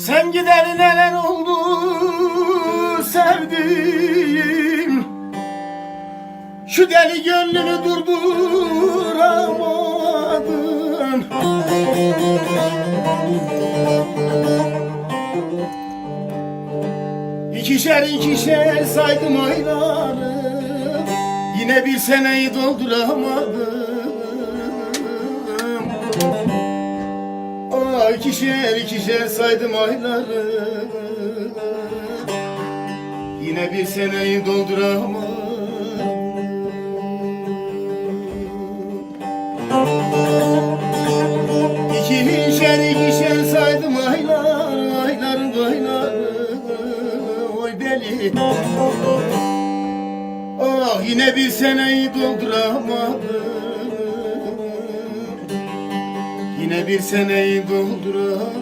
Sen giden nelen oldu sevdim Şu deli gönlümü durduramadım İkişer ikişer saydım ayları Yine bir seneyi dolduramadım. Aa, ikişer ikişer saydım ayları. Yine bir seneyi dolduramadım İkişer ikişer saydım aylar Ayların ayları Oy deli Ah yine bir seneyi dolduramadım Yine bir seneyi dolduramadım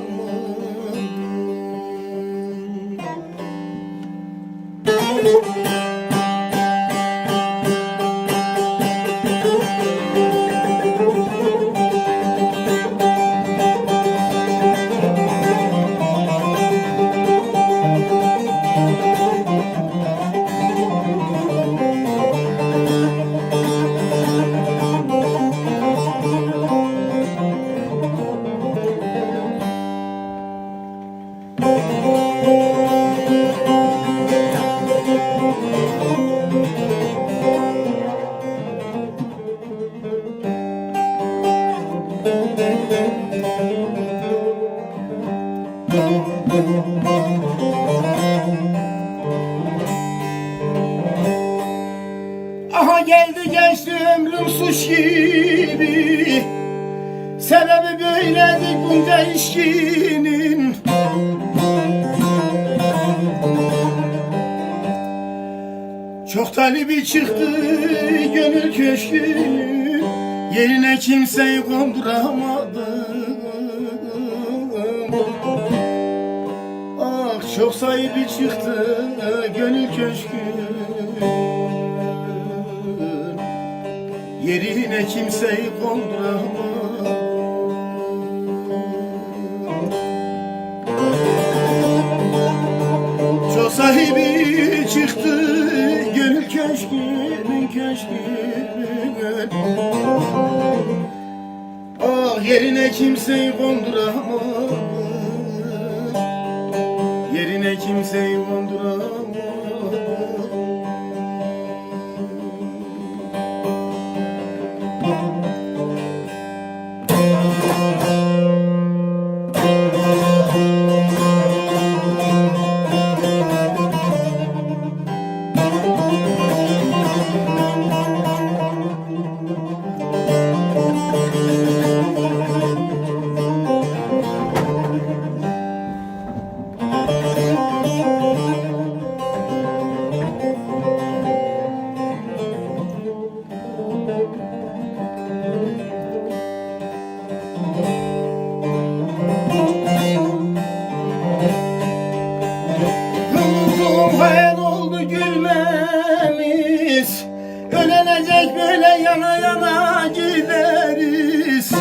Aha geldi geçti ömrüm suç gibi. Sebebi böyledir bunca işkinin Çok talibi çıktı gönül köşkünün Yerine kimseyi konduramadım çok sahibi çıktı gönül köşkünün Yerine kimseyi konduramadım Çok sahibi çıktı gönül köşkünün köşkünün Ah yerine kimseyi konduramadım Yerine kimseyi konduramadım gülmemiz Ölenecek böyle yana yana gideriz.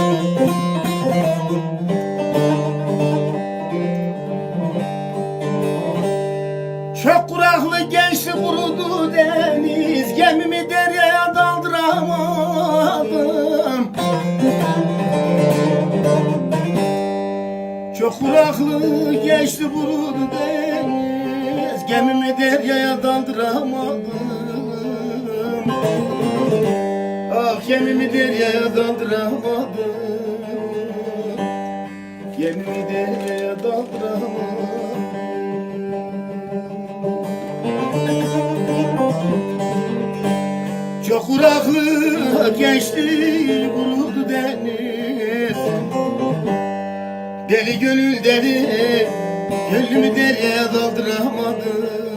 Çok kuraklık gençti kurudu deniz. Gemimi deryaya daldıramadım. Çok kuraklık geçti kurudu deniz Gemimi deryaya daldıramadım. Ah gemimi deryaya daldıramadım. Gemimi deryaya daldıramadım. Çok kuraklık geçti kurudu deniz. Deli gönül deli Gönlümü deryaya daldıramadım